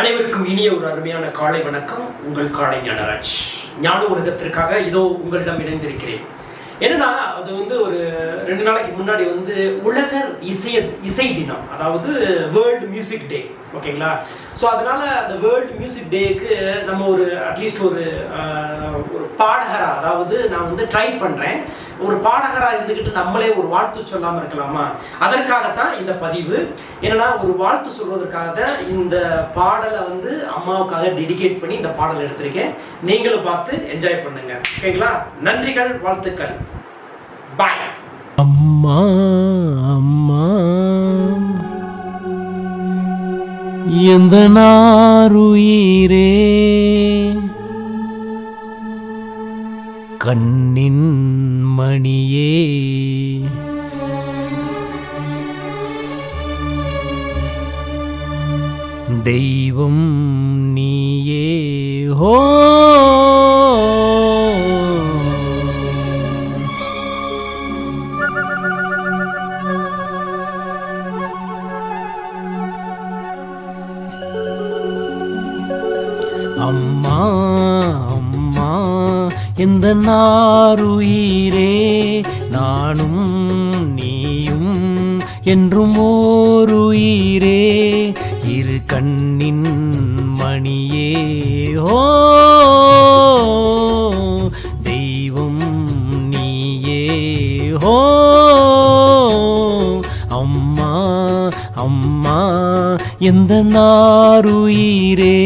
அனைவருக்கும் இனிய ஒரு அருமையான காலை வணக்கம். உங்கள் காலை ஞானராஜ். ஞான உலகத்திற்காக இதோ உங்களிடம் இணைந்திருக்கிறேன். என்னன்னா அது வந்து ஒரு ரெண்டு நாளைக்கு முன்னாடி வந்து உலகர் இசைய இசை தினம் அதாவது வேர்ல்டு மியூசிக் டே ஓகேங்களா? ஸோ அதனால அந்த வேர்ல்டு மியூசிக் டேக்கு நம்ம ஒரு அட்லீஸ்ட் ஒரு ஒரு பாடகரா அதாவது நான் வந்து ட்ரை பண்ணுறேன் ஒரு பாடகராக இருந்துக்கிட்டு நம்மளே ஒரு வாழ்த்து சொல்லாமல் இருக்கலாமா? அதற்காகத்தான் இந்த பதிவு. என்னன்னா ஒரு வாழ்த்து சொல்வதற்காக தான் இந்த பாடலை வந்து அம்மாவுக்காக டெடிகேட் பண்ணி இந்த பாடல் எடுத்திருக்கேன். நீங்களும் பார்த்து என்ஜாய் பண்ணுங்க. ஓகேங்களா? நன்றிகள் வாழ்த்துக்கள். பாய் அம்மா அம்மா. எந்த நாருயிரே? கண்ணின் மணியே. தெய்வம் நீயே ஹோ. அம்மா இந்த நாருயிரே நானும் நீயும் என்றும் ஓருயிரே. இரு கண்ணின் மணியே ஓ தெய்வம் நீயே ஹோ அம்மா அம்மா எந்த நாருயிரே.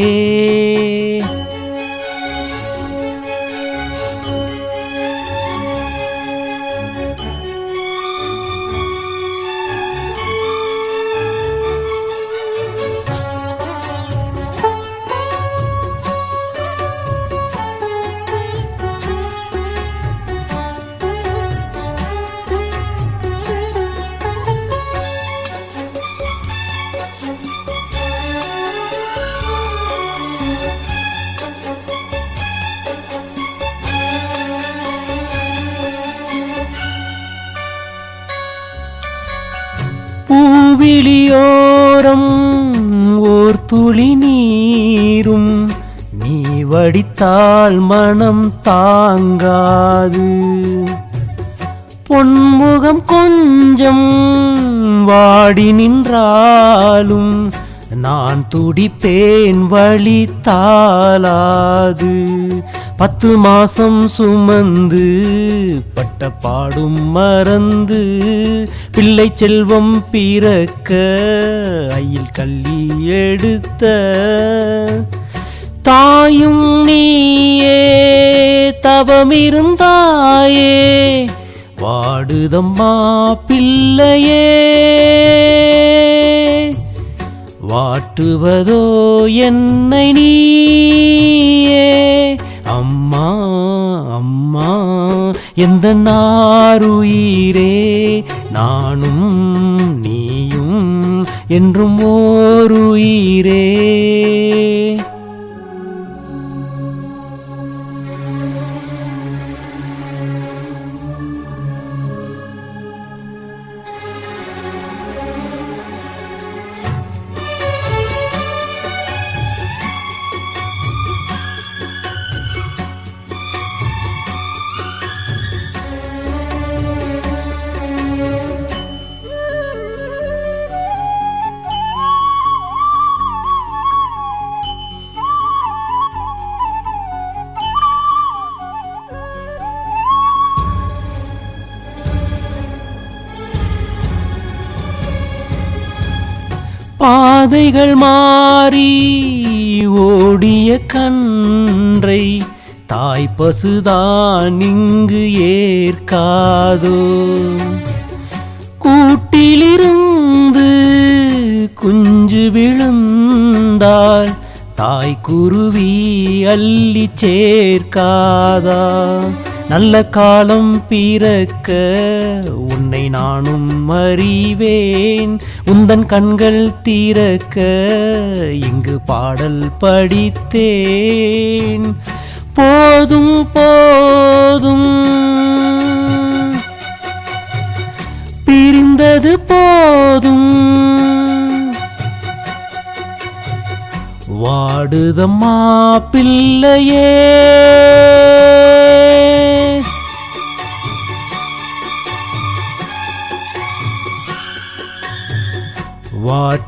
விழியோரம் ஓர் துளி நீரும். நீ வடித்தால் மனம் தாங்காது. பொன்முகம் கொஞ்சம் வாடி நின்றாலும் நான் துடிப்பேன் வழி தாளாது. பத்து மாசம் சுமந்து பட்ட பாடும் மறந்து பிள்ளை செல்வம் பிறக்க ஐயில் கள்ளி எடுத்த தாயும் நீயே தவமிருந்தாயே வாடுதம்மா பிள்ளையே. வாட்டுவதோ என்னை நீயே அம்மா அம்மா எந்த நாருயிரே? நானும் நீயும் என்றும் ஓருயிரே. பாதைகள் மாறி ஓடிய கன்றை தாய் பசுதான் இங்கு ஏற்காதோ. கூட்டிலிருந்து குஞ்சு விழுந்தால் தாய் குருவி அள்ளி சேர்க்காதா. நல்ல காலம் பிறக்க உன்னை நானும் அறிவேன். உந்தன் கண்கள் தீரக்க இங்கு பாடல் படித்தேன். போதும் போதும். பிரிந்தது போதும். வாடுதம்மா பிள்ளையே.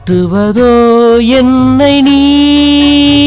வாட்டுவதோ என்னை நீ?